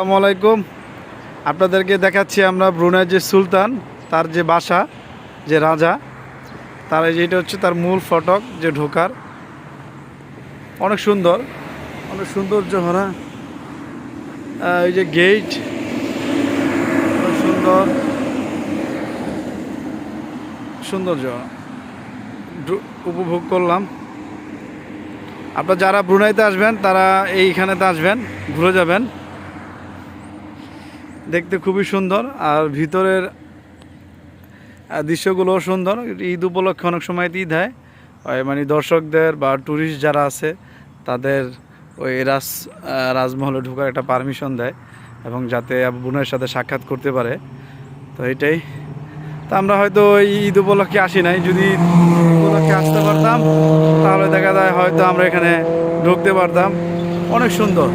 আসসালামু আলাইকুম। আপনাদেরকে দেখাচ্ছি আমরা ব্রুনাই যে সুলতান তার যে বাসা যে রাজা তার যেটা হচ্ছে তার মূল ফটক যে ঢোকার। অনেক সুন্দর। অনেক সৌন্দর্য আহ, এই যে গেট সুন্দর। সৌন্দর্য উপভোগ করলাম। আপনারা যারা ব্রুনাইতে আসবেন তারা এইখানেতে আসবেন ঘুরে যাবেন। দেখতে খুবই সুন্দর আর ভিতরের দৃশ্যগুলোও সুন্দর। ঈদ উপলক্ষে অনেক সময় ঈদ হয়। মানে দর্শকদের বা ট্যুরিস্ট যারা আছে, তাদের ওই রাজ রাজমহলে ঢোকার একটা পারমিশন দেয় এবং যাতে বোনের সাথে সাক্ষাৎ করতে পারে। তো এটাই। তা আমরা হয়তো ঈদ উপলক্ষে আসি নাই। যদি উপলক্ষে আসতে পারতাম, তাহলে দেখা যায় হয়তো আমরা এখানে ঢুকতে পারতাম। অনেক সুন্দর।